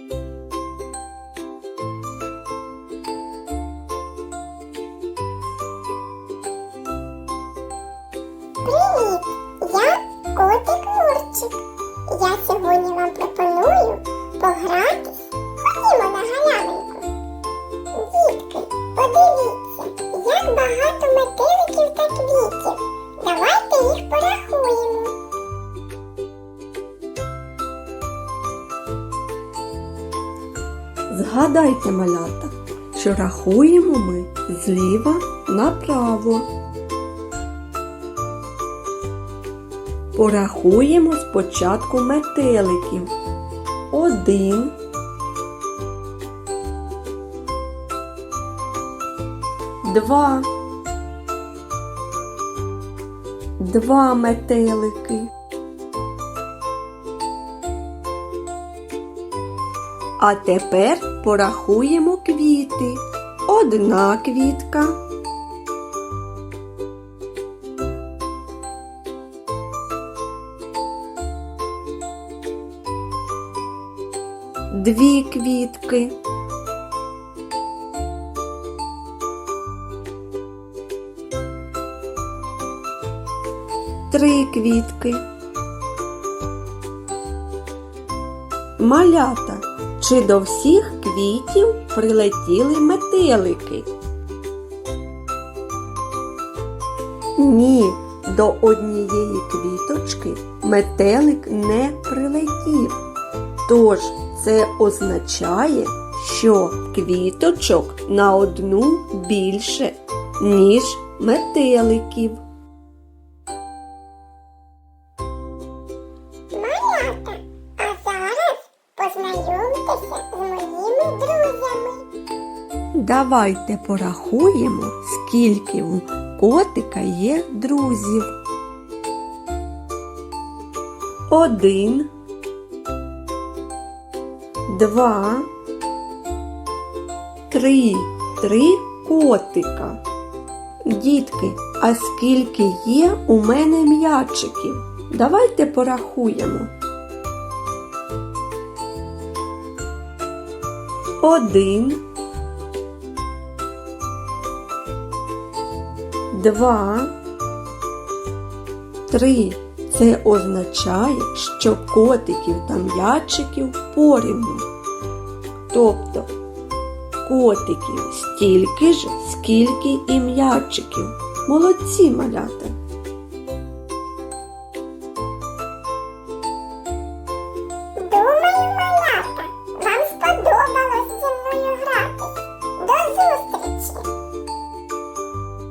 Привіт! Я котик Мурчик. Я сьогодні вам пропоную погратись. Ходімо на галявинку. Дітки, подивіться, як багато метеликів та квітів. Давайте їх порахуємо. Згадайте, малята, що рахуємо ми зліва направо. Порахуємо спочатку метеликів. Один. Два. Два метелики. А тепер порахуємо квіти. Одна квітка. Дві квітки. Три квітки. Малята, чи до всіх квітів прилетіли метелики? Ні, до однієї квіточки метелик не прилетів. Тож це означає, що квіточок на одну більше, ніж метеликів. Давайте порахуємо, скільки у котика є друзів. Один, два, три. Три котика. Дітки, а скільки є у мене м'ячиків? Давайте порахуємо. Один. Два. Три. Це означає, що котиків та м'ячиків порівну. Тобто котиків стільки ж, скільки і м'ячиків. Молодці малята!